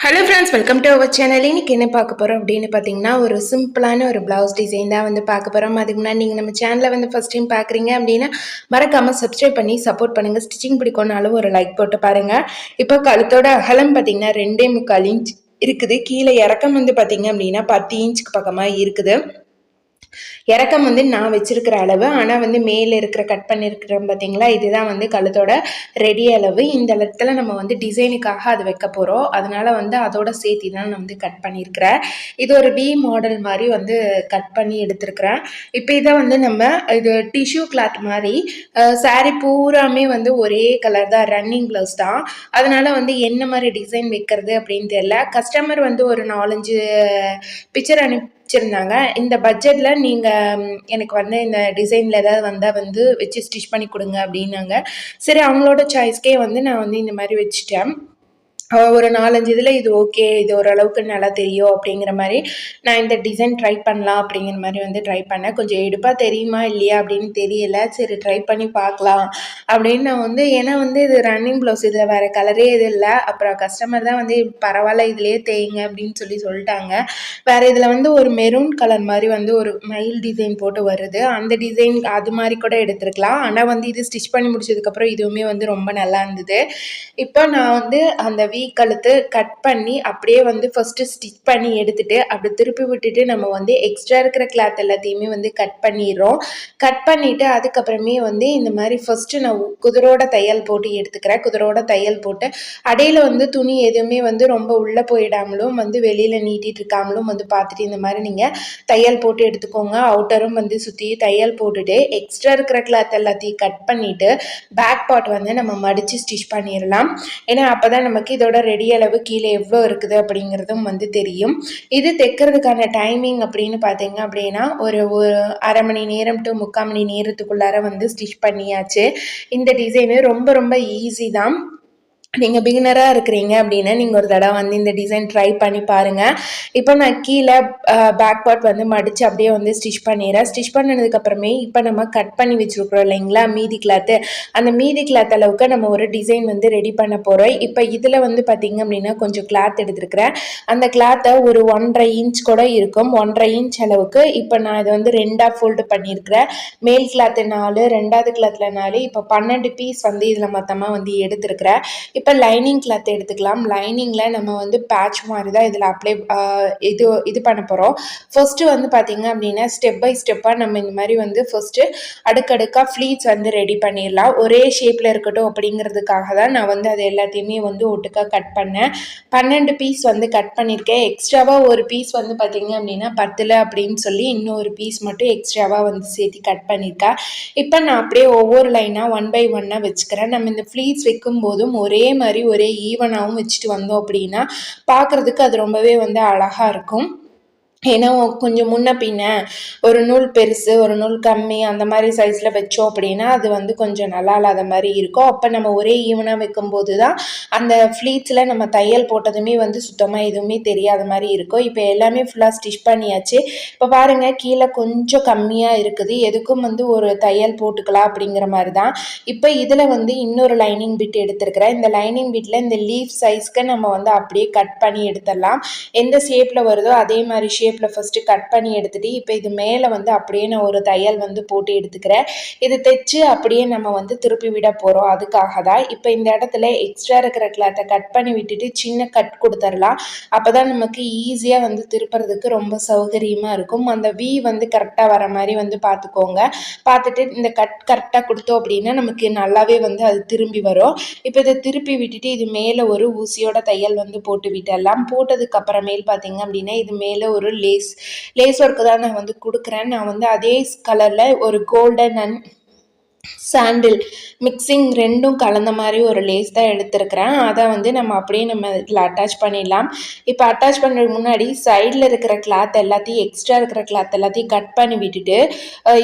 Hello friends welcome to our channel இன்னைக்கு என்ன பார்க்க போகிறோம் அப்படின்னு பார்த்தீங்கன்னா ஒரு சிம்பிளான ஒரு ப்ளவுஸ் டிசைன் தான் வந்து பார்க்க போகிறோம் அதுக்கு முன்னாடி நீங்கள் நம்ம சேனலில் வந்து ஃபஸ்ட் டைம் பார்க்குறீங்க அப்படின்னா மறக்காமல் சப்ஸ்கிரைப் பண்ணி சப்போர்ட் பண்ணுங்கள் ஸ்டிச்சிங் பிடிக்கும்னாலும் ஒரு லைக் போட்டு பாருங்கள் இப்போ கழுத்தோட அகலம் பார்த்தீங்கன்னா ரெண்டே முக்கால் இன்ச் இருக்குது. கீழே இறக்கம் வந்து பார்த்தீங்க அப்படின்னா பத்து இன்ச்சுக்கு பக்கமாக இருக்குது. இறக்கம் வந்து நான் வச்சிருக்கிற அளவு ஆனால் வந்து மேலே இருக்கிற கட் பண்ணியிருக்கிறோம் பார்த்தீங்களா இதுதான் வந்து கழுத்தோட ரெடி அளவு. இந்த இடத்துல நம்ம வந்து டிசைனுக்காக அது வைக்க போகிறோம் அதனால வந்து அதோட சேர்த்தி தான் நான் வந்து கட் பண்ணியிருக்கிறேன் இது ஒரு வி மாடல் மாதிரி வந்து கட் பண்ணி எடுத்திருக்கிறேன். இப்போ இதை வந்து நம்ம இது டிஷ்யூ கிளாத் மாதிரி சாரீ பூராமே வந்து ஒரே கலர் தான் ரன்னிங் ப்ளவுஸ் தான். அதனால வந்து என்ன மாதிரி டிசைன் வைக்கிறது அப்படின்னு தெரியல. கஸ்டமர் வந்து ஒரு நாலஞ்சு பிக்சர் அனுப்பி வச்சுருந்தாங்க. இந்த பட்ஜெட்டில் நீங்கள் எனக்கு வந்து இந்த டிசைனில் ஏதாவது வந்தால் வந்து வச்சு ஸ்டிச் பண்ணி கொடுங்க அப்படின்னாங்க. சரி அவங்களோட சாய்ஸ்க்கே வந்து நான் வந்து இந்த மாதிரி வச்சுட்டேன். ஒரு நாலஞ்சு இதில் இது ஓகே இது ஓரளவுக்கு நல்லா தெரியும் அப்படிங்கிற மாதிரி நான் இந்த டிசைன் ட்ரை பண்ணலாம் அப்படிங்கிற மாதிரி வந்து ட்ரை பண்ணேன். கொஞ்சம் எடுப்பாக தெரியுமா இல்லையா அப்படின்னு தெரியல. சரி ட்ரை பண்ணி பார்க்கலாம் அப்படின்னு நான் வந்து ஏன்னா வந்து இது ரன்னிங் ப்ளவுஸ் இதில் வேறு கலரே இது இல்லை. அப்புறம் கஸ்டமர் தான் வந்து பரவாயில்ல இதுலேயே தேயுங்க அப்படின்னு சொல்லி சொல்லிட்டாங்க. வேறு இதில் வந்து ஒரு மெரூன் கலர் மாதிரி வந்து ஒரு மயில் டிசைன் போட்டு வருது. அந்த டிசைன் அது மாதிரி கூட எடுத்துருக்கலாம். ஆனால் வந்து இது ஸ்டிச் பண்ணி முடிச்சதுக்கப்புறம் இதுவுமே வந்து ரொம்ப நல்லா இருந்தது. இப்போ நான் வந்து அந்த வீ கழுத்து கட் பண்ணி அப்படியே வந்து ஃபஸ்ட்டு ஸ்டிச் பண்ணி எடுத்துகிட்டு அப்படி திருப்பி விட்டுட்டு நம்ம வந்து எக்ஸ்ட்ரா இருக்கிற கிளாத் எல்லாத்தையுமே வந்து கட் பண்ணிடுறோம். கட் பண்ணிவிட்டு அதுக்கப்புறமே வந்து இந்த மாதிரி ஃபஸ்ட்டு நான் குதிரோட தையல் போட்டு எடுத்துக்கிறேன். குதிரோட தையல் போட்டு அடையில் வந்து துணி எதுவுமே வந்து ரொம்ப உள்ளே போயிடாமலும் வந்து வெளியில் நீட்டிகிட்டு இருக்காமலும் வந்து பார்த்துட்டு இந்த மாதிரி நீங்கள் தையல் போட்டு எடுத்துக்கோங்க. அவுட்டரும் வந்து சுற்றி தையல் போட்டுட்டு எக்ஸ்ட்ரா இருக்கிற கிளாத் எல்லாத்தையும் கட் பண்ணிவிட்டு பேக் பார்ட் வந்து நம்ம மடித்து ஸ்டிச் பண்ணிடலாம். ஏன்னா அப்போ தான் நமக்கு இதோட ரெடி அளவு கீழே எவ்வளோ இருக்குது அப்படிங்கிறதும் வந்து தெரியும். இது தைக்கிறதுக்கான டைமிங் அப்படின்னு பார்த்தீங்க அப்படின்னா ஒரு ஒரு அரை மணி நேரம் டு முக்கால் மணி நேரத்துக்குள்ளார வந்து ஸ்டிச் பண்ணியாச்சு. இந்த டிசைனு ரொம்ப ரொம்ப ஈஸி தான். நீங்கள் பிகினராக இருக்கிறீங்க அப்படின்னா நீங்கள் ஒரு தடவை வந்து இந்த டிசைன் ட்ரை பண்ணி பாருங்கள் இப்போ நான் கீழே பேக் பார்ட் வந்து மடித்து அப்படியே வந்து ஸ்டிச் பண்ணிடுறேன். ஸ்டிச் பண்ணதுக்கப்புறமே இப்போ நம்ம கட் பண்ணி வச்சுருக்குறோம் இல்லைங்களா மீதி கிளாத்து அந்த மீதி கிளாத் அளவுக்கு நம்ம ஒரு டிசைன் வந்து ரெடி பண்ண போகிறோம் இப்போ இதில் வந்து பார்த்திங்க அப்படின்னா கொஞ்சம் கிளாத் எடுத்துருக்கிறேன். அந்த கிளாத்தை ஒரு ஒன்றரை இன்ச் கூட இருக்கும். ஒன்றரை இன்ச் அளவுக்கு இப்போ நான் இதை வந்து ரெண்டாக ஃபோல்டு பண்ணியிருக்கிறேன். மேல் கிளாத்து நாலு ரெண்டாவது கிளாத்தில் நாலு. இப்போ பன்னெண்டு பீஸ் வந்து இதில் மொத்தமாக வந்து எடுத்துருக்கிறேன். இப்போ லைனிங் கிளாத் எடுத்துக்கலாம். லைனிங்கில் நம்ம வந்து பேட்ச் மாதிரி தான் இதில் அப்ளை இது இது பண்ண போகிறோம் ஃபர்ஸ்ட்டு வந்து பார்த்திங்க அப்படின்னா ஸ்டெப் பை ஸ்டெப்பாக நம்ம இந்த மாதிரி வந்து ஃபஸ்ட்டு அடுக்கடுக்காக ஃப்ளீட்ஸ் வந்து ரெடி பண்ணிடலாம். ஒரே ஷேப்பில் இருக்கட்டும் அப்படிங்கிறதுக்காக தான் நான் வந்து அது எல்லாத்தையுமே வந்து ஒட்டுக்காக கட் பண்ணேன். பன்னெண்டு பீஸ் வந்து கட் பண்ணியிருக்கேன். எக்ஸ்ட்ராவாக ஒரு பீஸ் வந்து பார்த்திங்க அப்படின்னா பத்தில் அப்படின்னு சொல்லி இன்னொரு பீஸ் மட்டும் எக்ஸ்ட்ராவாக வந்து சேர்த்து கட் பண்ணியிருக்கேன் இப்போ நான் அப்படியே ஒவ்வொரு லைனாக ஒன் பை ஒன்னாக வச்சுக்கிறேன். நம்ம இந்த ஃப்ளீட்ஸ் வைக்கும் போதும் ஒரே மாதிரி ஒரே ஈவனாகவும் வச்சுட்டு வந்தோம் அப்படின்னா பார்க்குறதுக்கு அது ரொம்பவே வந்து அழகாக இருக்கும். ஏன்னா கொஞ்சம் முன்ன பின்ன ஒரு நூல் பெருசு ஒரு நூல் கம்மி அந்த மாதிரி சைஸில் வச்சோம் அப்படின்னா அது வந்து கொஞ்சம் நல்லா இல்லாத மாதிரி இருக்கும். அப்போ நம்ம ஒரே ஈவனாக வைக்கும்போது தான் அந்த ஃப்ளீட்ஸில் நம்ம தையல் போட்டதுமே வந்து சுத்தமாக எதுவுமே தெரியாத மாதிரி இருக்கும். இப்போ எல்லாமே ஃபுல்லாக ஸ்டிச் பண்ணியாச்சு. இப்போ பாருங்கள் கீழே கொஞ்சம் கம்மியாக இருக்குது. எதுக்கும் வந்து ஒரு தையல் போட்டுக்கலாம் அப்படிங்கிற மாதிரி தான். இப்போ இதில் வந்து இன்னொரு லைனிங் பிட் எடுத்துருக்கிறேன். இந்த லைனிங் பிட்டில் இந்த லீஃப் சைஸ்க்கு நம்ம வந்து அப்படியே கட் பண்ணி எடுத்துடலாம். எந்த ஷேப்பில் வருதோ அதே மாதிரி ஷேப் ஷேப்பில் ஃபஸ்ட்டு கட் பண்ணி எடுத்துகிட்டு இப்போ இது மேலே வந்து அப்படியே நான் ஒரு தையல் வந்து போட்டு எடுத்துக்கிறேன். இது தைச்சு அப்படியே நம்ம வந்து திருப்பி விட போகிறோம் அதுக்காக தான் இப்போ இந்த இடத்துல எக்ஸ்ட்ரா இருக்கிற கிளாத்தை கட் பண்ணி விட்டுட்டு சின்ன கட் கொடுத்துடலாம் அப்போ தான் நமக்கு ஈஸியாக வந்து திருப்புறதுக்கு ரொம்ப சௌகரியமாக இருக்கும். அந்த வி வந்து கரெக்டாக வர மாதிரி வந்து பார்த்துக்கோங்க. பார்த்துட்டு இந்த கட் கரெக்டாக கொடுத்தோம் அப்படின்னா நமக்கு நல்லாவே வந்து அது திரும்பி வரும். இப்போ இதை திருப்பி விட்டுட்டு இது மேலே ஒரு ஊசியோட தையல் வந்து போட்டு விட்டுடலாம். போட்டதுக்கு அப்புறமேல் பார்த்தீங்க அப்படின்னா இது மேலே ஒரு லேஸ் லேஸ் ஒர்க்கு தான் நான் வந்து கொடுக்குறேன். நான் வந்து அதே கலரில் ஒரு கோல்டன் அண்ட் சாண்டில் மிக்சிங் ரெண்டும் கலந்த மாதிரி ஒரு லேஸ் தான் எடுத்திருக்கிறேன். அதை வந்து நம்ம அப்படியே நம்ம இதில் அட்டாச் பண்ணிடலாம். இப்போ அட்டாச் பண்ணுறதுக்கு முன்னாடி சைடில் இருக்கிற கிளாத் எல்லாத்தையும் எக்ஸ்ட்ரா இருக்கிற கிளாத் எல்லாத்தையும் கட் பண்ணி விட்டுட்டு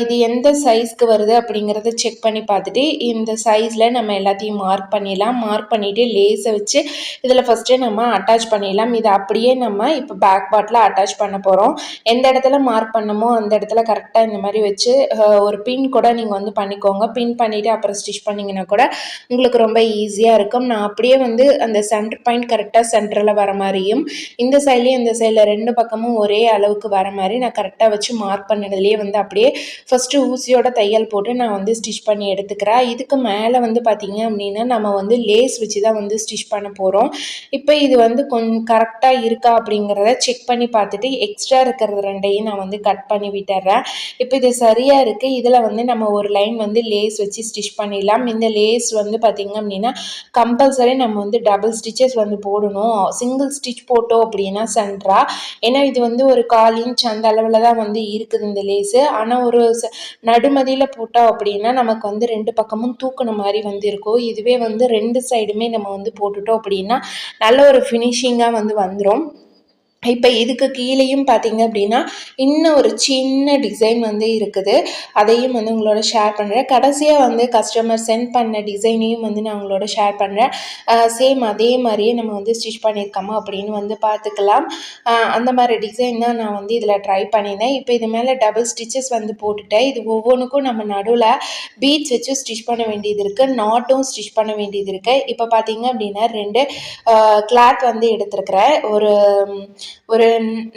இது எந்த சைஸ்க்கு வருது அப்படிங்கிறத செக் பண்ணி பார்த்துட்டு இந்த சைஸில் நம்ம எல்லாத்தையும் மார்க் பண்ணிடலாம். மார்க் பண்ணிவிட்டு லேஸை வச்சு இதில் ஃபஸ்ட்டு நம்ம அட்டாச் பண்ணிடலாம். இதை அப்படியே நம்ம இப்போ பேக் பாட்டில் அட்டாச் பண்ண போகிறோம் எந்த இடத்துல மார்க் பண்ணமோ அந்த இடத்துல கரெக்டாக இந்த மாதிரி வச்சு ஒரு பின் கூட நீங்கள் வந்து பண்ணிக்கோங்க. பண்ணிக்கோங்க பின் பண்ணிவிட்டு அப்புறம் ஸ்டிச் பண்ணிங்கன்னா கூட உங்களுக்கு ரொம்ப ஈஸியாக இருக்கும். நான் அப்படியே வந்து அந்த சென்டர் பாயிண்ட் கரெக்டாக சென்டரில் வர மாதிரியும் இந்த சைட்லேயும் இந்த சைடில் ரெண்டு பக்கமும் ஒரே அளவுக்கு வர மாதிரி நான் கரெக்டாக வச்சு மார்க் பண்ணதுலேயே வந்து அப்படியே ஃபஸ்ட்டு ஊசியோட தையல் போட்டு நான் வந்து ஸ்டிச் பண்ணி எடுத்துக்கிறேன். இதுக்கு மேலே வந்து பார்த்திங்க அப்படின்னா நம்ம வந்து லேஸ் வச்சு தான் வந்து ஸ்டிச் பண்ண போகிறோம் இப்போ இது வந்து கொஞ்சம் கரெக்டாக இருக்கா அப்படிங்கிறத செக் பண்ணி பார்த்துட்டு எக்ஸ்ட்ரா இருக்கிறது ரெண்டையும் நான் வந்து கட் பண்ணி விட்டுறேன். இப்போ இது சரியாக இருக்குது இதில் வந்து நம்ம ஒரு லைன் வந்து லேஸ் வச்சு ஸ்டிச் பண்ணிடலாம். இந்த லேஸ் வந்து பார்த்திங்க அப்படின்னா கம்பல்சரி நம்ம வந்து டபுள் ஸ்டிச்சஸ் வந்து போடணும். சிங்கிள் ஸ்டிச் போட்டோம் அப்படின்னா சென்ட்ரா ஏன்னா இது வந்து ஒரு கால் இன்ச் அந்த அளவில் தான் வந்து இருக்குது இந்த லேஸு. ஆனால் ஒரு நடுமதியில் போட்டோம் அப்படின்னா நமக்கு வந்து ரெண்டு பக்கமும் தூக்கின மாதிரி வந்து இருக்கும். இதுவே வந்து ரெண்டு சைடுமே நம்ம வந்து போட்டுட்டோம் அப்படின்னா நல்ல ஒரு ஃபினிஷிங்காக வந்து வந்துடும் இப்போ இதுக்கு கீழேயும் பார்த்தீங்க அப்படின்னா இன்னும் ஒரு சின்ன டிசைன் வந்து இருக்குது. அதையும் வந்து உங்களோட ஷேர் பண்ணுறேன் கடைசியாக வந்து கஸ்டமர் சென்ட் பண்ண டிசைனையும் வந்து நான் உங்களோட ஷேர் பண்ணுறேன் சேம் அதே மாதிரியே நம்ம வந்து ஸ்டிச் பண்ணியிருக்கோமா அப்படின்னு வந்து பார்த்துக்கலாம் அந்த மாதிரி டிசைன் தான் நான் வந்து இதில் ட்ரை பண்ணியிருந்தேன். இப்போ இது மேலே டபுள் ஸ்டிச்சஸ் வந்து போட்டுட்டேன். இது ஒவ்வொன்றுக்கும் நம்ம நடுவில் பீட்ஸ் வச்சு ஸ்டிச் பண்ண வேண்டியது இருக்குது நாட்டும் ஸ்டிச் பண்ண வேண்டியது இருக்குது இப்போ பார்த்தீங்க அப்படின்னா ரெண்டு கிளாத் வந்து எடுத்துருக்குறேன். ஒரு ஒரு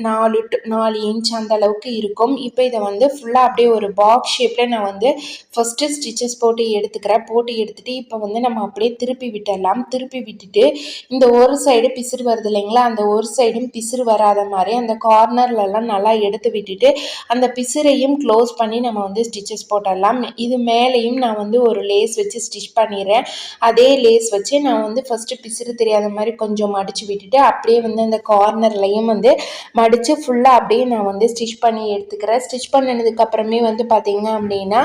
நாலு டு நாலு இன்ச் அந்த அளவுக்கு இருக்கும். இப்போ இதை வந்து ஃபுல்லாக அப்படியே ஒரு பாக்ஸ் ஷேப்பில் நான் வந்து ஃபஸ்ட்டு ஸ்டிச்சஸ் போட்டு எடுத்துக்கிறேன். போட்டு எடுத்துகிட்டு இப்போ வந்து நம்ம அப்படியே திருப்பி விட்டுடலாம். திருப்பி விட்டுட்டு இந்த ஒரு சைடு பிசிறு வருது இல்லைங்களா? அந்த ஒரு சைடும் பிசிறு வராத மாதிரி அந்த கார்னர்லலாம் நல்லா எடுத்து விட்டுட்டு அந்த பிசிறையும் க்ளோஸ் பண்ணி நம்ம வந்து ஸ்டிச்சஸ் போட்டுடலாம். இது மேலேயும் நான் வந்து ஒரு லேஸ் வச்சு ஸ்டிச் பண்ணிடுறேன். அதே லேஸ் வச்சு நான் வந்து ஃபஸ்ட்டு பிசிறு தெரியாத மாதிரி கொஞ்சம் மடித்து விட்டுட்டு அப்படியே வந்து அந்த கார்னர்லையும் வந்து மடித்து ஃபுல்லாக அப்படியே நான் வந்து ஸ்டிச் பண்ணி எடுத்துக்கிறேன். ஸ்டிச் பண்ணினதுக்கப்புறமே வந்து பார்த்திங்க அப்படின்னா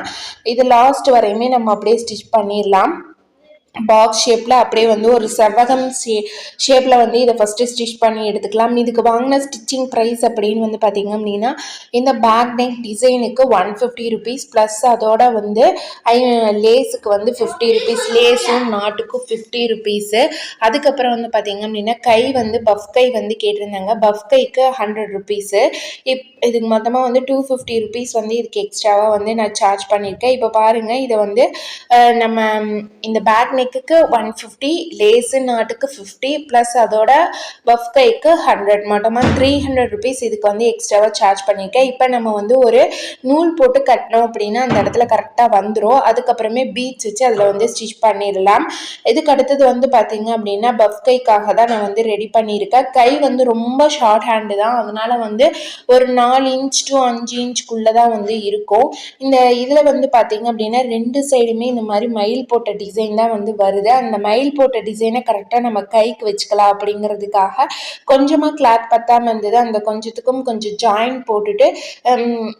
இது லாஸ்ட் வரையுமே நம்ம அப்படியே ஸ்டிச் பண்ணிடலாம். பாக்ஸ் ஷேப்பில் அப்படியே வந்து ஒரு செவ்வகம் ஷே ஷேப்பில் வந்து இதை ஃபஸ்ட்டு ஸ்டிச் பண்ணி எடுத்துக்கலாம். இதுக்கு வாங்கின ஸ்டிச்சிங் ப்ரைஸ் அப்படின்னு வந்து பார்த்திங்க அப்படின்னா இந்த பேக் நெக் டிசைனுக்கு ஒன் ஃபிஃப்டி ருபீஸ் ப்ளஸ் அதோட வந்து ஐ லேஸுக்கு வந்து ஃபிஃப்டி ருபீஸ் லேஸும் நாட்டுக்கும் ஃபிஃப்டி ருபீஸு அதுக்கப்புறம் வந்து பார்த்திங்க அப்படின்னா கை வந்து பஃப் கை வந்து கேட்டிருந்தாங்க. பஃப் கைக்கு ஹண்ட்ரட் ருபீஸு இப் இதுக்கு மொத்தமாக வந்து டூ ஃபிஃப்டி ருபீஸ் வந்து இதுக்கு எக்ஸ்ட்ராவாக வந்து நான் சார்ஜ் பண்ணியிருக்கேன். இப்போ பாருங்கள் இதை வந்து நம்ம இந்த பேக் நெக் நெக்குக்கு ஒன் ஃபிஃப்டி லேஸு நாட்டுக்கு ஃபிஃப்டி ப்ளஸ் அதோட பஃப் கைக்கு ஹண்ட்ரட் மொத்தமாக த்ரீ ஹண்ட்ரட் ருபீஸ் இதுக்கு வந்து எக்ஸ்ட்ராவாக சார்ஜ் பண்ணியிருக்கேன் இப்போ நம்ம வந்து ஒரு நூல் போட்டு கட்டினோம் அப்படின்னா அந்த இடத்துல கரெக்டாக வந்துடும் அதுக்கப்புறமே பீட்ஸ் வச்சு அதில் வந்து ஸ்டிச் பண்ணிடலாம். இதுக்கு அடுத்தது வந்து பார்த்தீங்க அப்படின்னா பஃப் கைக்காக தான் நான் வந்து ரெடி பண்ணியிருக்கேன். கை வந்து ரொம்ப ஷார்ட் ஹேண்டு தான். அதனால் வந்து ஒரு நாலு இன்ச் டு அஞ்சு இன்ச்சுக்குள்ளே தான் வந்து இருக்கும். இந்த இதில் வந்து பார்த்தீங்க அப்படின்னா ரெண்டு சைடுமே இந்த மாதிரி மயில் போட்ட டிசைன் தான் வந்து வருது. அந்த மயில் போட்ட டிசைனை கரெக்டாக நம்ம கைக்கு வச்சுக்கலாம் அப்படிங்கிறதுக்காக கொஞ்சமாக கிளாத் பத்தாமல் இருந்தது. அந்த கொஞ்சத்துக்கும் கொஞ்சம் ஜாயின் போட்டுட்டு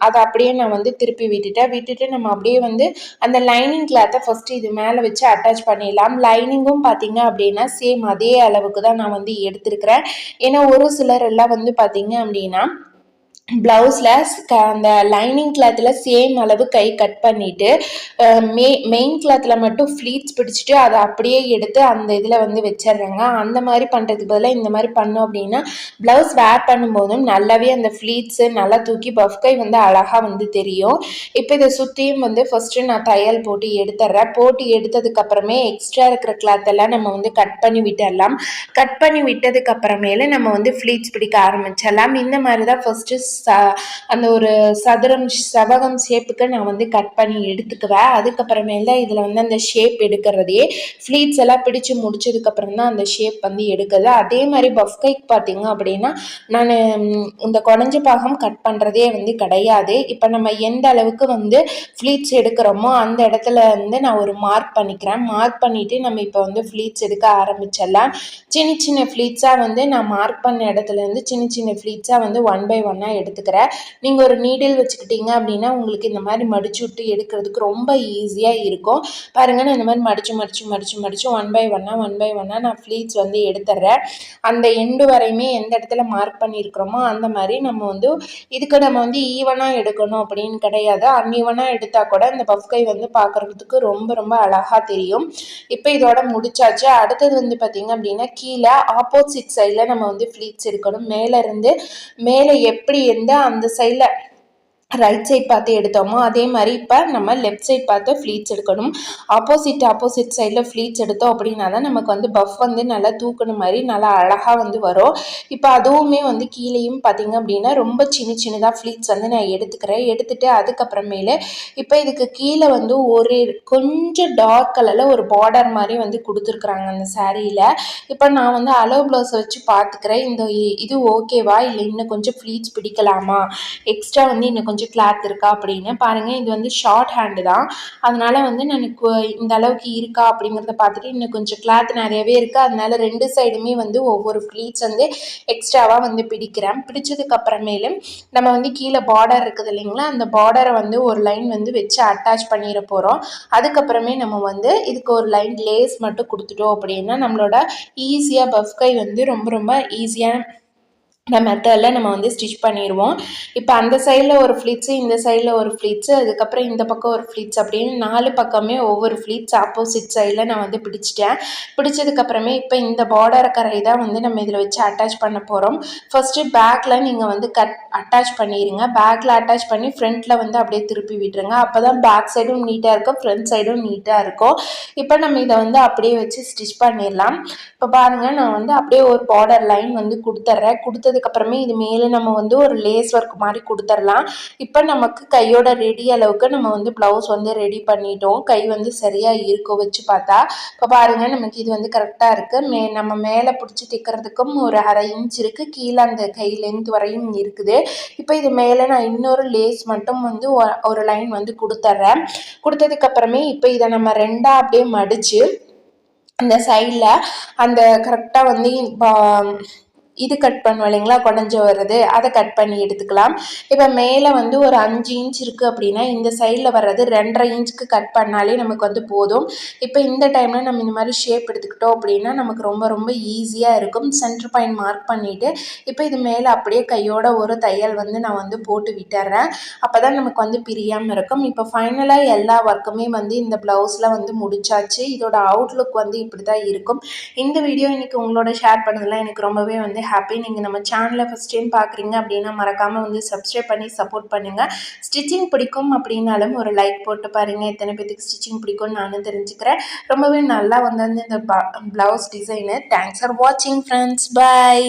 அதை அப்படியே நான் வந்து திருப்பி விட்டுட்டேன். விட்டுட்டு நம்ம அப்படியே வந்து அந்த லைனிங் கிளாத்தை ஃபஸ்ட்டு இது மேலே வச்சு அட்டாச் பண்ணிடலாம். லைனிங்கும் பார்த்தீங்க அப்படின்னா சேம் அதே அளவுக்கு தான் நான் வந்து எடுத்திருக்கிறேன். ஏன்னா ஒரு சிலர் எல்லாம் வந்து பார்த்தீங்க அப்படின்னா ப்ளவுஸில் அந்த லைனிங் கிளாத்தில் சேம் அளவு கை கட் பண்ணிவிட்டு மெ மெயின் கிளாத்தில் மட்டும் ஃப்ளீட்ஸ் பிடிச்சிட்டு அதை அப்படியே எடுத்து அந்த இதில் வந்து வச்சிடுறாங்க அந்த மாதிரி பண்ணுறதுக்கு பதிலாக இந்த மாதிரி பண்ணோம் அப்படின்னா ப்ளவுஸ் வேர் பண்ணும்போதும் நல்லாவே அந்த ஃப்ளீட்ஸு நல்லா தூக்கி பஃப் கை வந்து அழகாக வந்து தெரியும். இப்போ இதை சுற்றியும் வந்து ஃபஸ்ட்டு நான் தையல் போட்டு எடுத்துட்றேன் போட்டு எடுத்ததுக்கப்புறமே எக்ஸ்ட்ரா இருக்கிற கிளாத்தெல்லாம் நம்ம வந்து கட் பண்ணி விட்டுடலாம் கட் பண்ணி விட்டதுக்கப்புறமேல நம்ம வந்து ஃப்ளீட்ஸ் பிடிக்க ஆரம்பிச்சிடலாம் இந்த மாதிரி தான் ஃபஸ்ட்டு அந்த ஒரு சதுரம் செவகம் ஷேப்புக்கு நான் வந்து கட் பண்ணி எடுத்துக்குவேன். அதுக்கப்புறமேல தான் இதில் வந்து அந்த ஷேப் எடுக்கிறதே ஃப்ளீட்ஸ் எல்லாம் பிடிச்சி முடிச்சதுக்கப்புறம் தான் அந்த ஷேப் வந்து எடுக்குது. அதே மாதிரி பஃப் கைக் பார்த்தீங்க அப்படின்னா நான் இந்த குறைஞ்ச பாகம் கட் பண்ணுறதே வந்து கிடையாது. இப்போ நம்ம எந்த அளவுக்கு வந்து ஃப்ளீட்ஸ் எடுக்கிறோமோ அந்த இடத்துல வந்து நான் ஒரு மார்க் பண்ணிக்கிறேன். மார்க் பண்ணிவிட்டு நம்ம இப்போ வந்து ஃப்ளீட்ஸ் எடுக்க ஆரம்பிச்சிடலாம். சின்ன சின்ன ஃப்ளீட்ஸாக வந்து நான் மார்க் பண்ண இடத்துலேருந்து சின்ன சின்ன ஃப்ளீட்ஸாக வந்து ஒன் பை ஒன்னாக எடுத்துக்கிறேன் நீங்கள் ஒரு நீடில் வச்சுக்கிட்டீங்க அப்படின்னா உங்களுக்கு இந்த மாதிரி மடிச்சு விட்டு எடுக்கிறதுக்கு ரொம்ப ஈஸியாக இருக்கும். பாருங்கள் நான் இந்த மாதிரி மடித்து மடித்து மடித்து மடித்து ஒன் பை ஒன்னாக ஒன் பை ஒன்னாக நான் ஃப்ளீட்ஸ் வந்து எடுத்துட்றேன் அந்த எண்டு வரையுமே எந்த இடத்துல மார்க் பண்ணியிருக்கிறோமோ அந்த மாதிரி நம்ம வந்து இதுக்கு நம்ம வந்து ஈவனாக எடுக்கணும் அப்படின்னு கிடையாது. அன்ஈவனாக எடுத்தால் கூட இந்த பஃப் கை வந்து பார்க்குறதுக்கு ரொம்ப ரொம்ப அழகாக தெரியும். இப்போ இதோட முடிச்சாச்சு. அடுத்தது வந்து பார்த்திங்க அப்படின்னா கீழே ஆப்போசிட் சைடில் நம்ம வந்து ஃப்ளீட்ஸ் எடுக்கணும். மேலே இருந்து மேலே எப்படி இருந்தால் அந்த சைடில் ரைட் சைட் பார்த்து எடுத்தோமோ அதே மாதிரி இப்போ நம்ம லெஃப்ட் சைட் பார்த்து ஃப்ளீட்ஸ் எடுக்கணும். ஆப்போசிட் ஆப்போசிட் சைடில் ஃப்ளீட்ஸ் எடுத்தோம் அப்படின்னா தான் நமக்கு வந்து பஃப் வந்து நல்லா தூக்கணும் மாதிரி நல்லா அழகாக வந்து வரும். இப்போ அதுவுமே வந்து கீழேயும் பார்த்தீங்க அப்படின்னா ரொம்ப சின்ன சின்னதாக ஃப்ளீட்ஸ் வந்து நான் எடுத்துக்கிறேன். எடுத்துகிட்டு அதுக்கப்புறமேலு இப்போ இதுக்கு கீழே வந்து ஒரு கொஞ்சம் டார்க் கலரில் ஒரு பார்டர் மாதிரி வந்து கொடுத்துருக்குறாங்க அந்த சாரியில் இப்போ நான் வந்து அலோ ப்ளவுஸை வச்சு பார்த்துக்கிறேன். இந்த இது ஓகேவா இல்லை இன்னும் கொஞ்சம் ஃப்ளீட்ஸ் பிடிக்கலாமா? எக்ஸ்ட்ரா வந்து இன்னும் கொஞ்சம் கிளாத் இருக்கா அப்படின்னு. பாருங்கள் இது வந்து ஷார்ட் ஹேண்டு தான். அதனால் வந்து நான் இந்த அளவுக்கு இருக்கா அப்படிங்கிறத பார்த்துட்டு இன்னும் கொஞ்சம் கிளாத் நிறையவே இருக்குது அதனால ரெண்டு சைடுமே வந்து ஒவ்வொரு ஃப்ளீட்ஸ் வந்து எக்ஸ்ட்ராவாக வந்து பிடிக்கிறேன். பிடிச்சதுக்கப்புறமேலும் நம்ம வந்து கீழே பார்டர் இருக்குது இல்லைங்களா? அந்த பார்டரை வந்து ஒரு லைன் வந்து வச்சு அட்டாச் பண்ணிட போகிறோம் அதுக்கப்புறமே நம்ம வந்து இதுக்கு ஒரு லைன் லேஸ் மட்டும் கொடுத்துட்டோம் அப்படின்னா நம்மளோட ஈஸியாக பஃப் கை வந்து ரொம்ப ரொம்ப ஈஸியாக இந்த மெத்தடில் நம்ம வந்து ஸ்டிச் பண்ணிடுவோம் இப்போ அந்த சைடில் ஒரு ஃப்ளிட்ஸு இந்த சைடில் ஒரு ஃப்ளிட்ஸு அதுக்கப்புறம் இந்த பக்கம் ஒரு ஃப்ளிட்ஸ் அப்படின்னு நாலு பக்கமே ஒவ்வொரு ஃப்ளிட்ஸ் ஆப்போசிட் சைடில் நான் வந்து பிடிச்சிட்டேன். பிடிச்சதுக்கப்புறமே இப்போ இந்த பார்டர் கரை தான் வந்து நம்ம இதில் வச்சு அட்டாச் பண்ண போகிறோம் ஃபஸ்ட்டு பேக்கில் நீங்கள் வந்து கட் அட்டாச் பண்ணிடுங்க பேக்கில் அட்டாச் பண்ணி ஃப்ரண்ட்டில் வந்து அப்படியே திருப்பி விட்டுருங்க. அப்போ தான் பேக் சைடும் நீட்டாக இருக்கும் ஃப்ரண்ட் சைடும் நீட்டாக இருக்கும். இப்போ நம்ம இதை வந்து அப்படியே வச்சு ஸ்டிச் பண்ணிடலாம். இப்போ பாருங்கள் நான் வந்து அப்படியே ஒரு பார்டர் லைன் வந்து கொடுத்துட்றேன் கொடுத்து அப்புறமே இது மேலே நம்ம வந்து ஒரு லேஸ் ஒர்க் மாதிரி கொடுத்துடலாம் இப்போ நமக்கு கையோட ரெடி அளவுக்கு நம்ம வந்து ப்ளவுஸ் வந்து ரெடி பண்ணிட்டோம். கை வந்து சரியாக இருக்கும் வச்சு பார்த்தா இப்போ பாருங்கள் நமக்கு இது வந்து கரெக்டாக இருக்குது மே நம்ம மேலே பிடிச்சி தைக்கிறதுக்கும் ஒரு அரை இன்ச் இருக்குது கீழே அந்த கை லென்த் வரையும் இருக்குது. இப்போ இது மேலே நான் இன்னொரு லேஸ் மட்டும் வந்து ஒரு லைன் வந்து கொடுத்துட்றேன் கொடுத்ததுக்கப்புறமே இப்போ இதை நம்ம ரெண்டாக அப்படியே மடித்து அந்த சைடில் அந்த கரெக்டாக வந்து இது கட் பண்ணுவோம் இல்லைங்களா? குடஞ்சி வர்றது. அதை கட் பண்ணி எடுத்துக்கலாம். இப்போ மேலே வந்து ஒரு அஞ்சு இன்ச் இருக்குது அப்படின்னா இந்த சைடில் வர்றது ரெண்டரை இன்ச்சுக்கு கட் பண்ணாலே நமக்கு வந்து போதும். இப்போ இந்த டைமில் நம்ம இந்த மாதிரி ஷேப் எடுத்துக்கிட்டோம் அப்படின்னா நமக்கு ரொம்ப ரொம்ப ஈஸியாக இருக்கும். சென்டர் பாயிண்ட் மார்க் பண்ணிவிட்டு இப்போ இது மேலே அப்படியே கையோட ஒரு தையல் வந்து நான் வந்து போட்டு விட்டுறேன். அப்போ தான் நமக்கு வந்து பிரியாமல் இருக்கும். இப்போ ஃபைனலாக எல்லா ஒர்க்குமே வந்து இந்த ப்ளவுஸில் வந்து முடிச்சாச்சு. இதோட அவுட்லுக் வந்து இப்படி தான் இருக்கும். இந்த வீடியோ இன்றைக்கி உங்களோட ஷேர் பண்ணதில் எனக்கு ரொம்பவே வந்து ஹாப்பி நீங்கள் நம்ம சேனலை ஃபஸ்ட் டைம் பார்க்குறீங்க அப்படின்னா மறக்காமல் வந்து சப்ஸ்கிரைப் பண்ணி சப்போர்ட் பண்ணுங்கள் ஸ்டிச்சிங் பிடிக்கும் அப்படின்னாலும் ஒரு லைக் போட்டு பாருங்கள் எத்தனை பேத்துக்கு ஸ்டிச்சிங் பிடிக்கும்னு நானும் தெரிஞ்சுக்கிறேன். ரொம்பவே நல்லா வந்து இந்த ப்ளவுஸ் டிசைனு தேங்க்ஸ் ஃபார் வாட்சிங் ஃப்ரெண்ட்ஸ் பாய்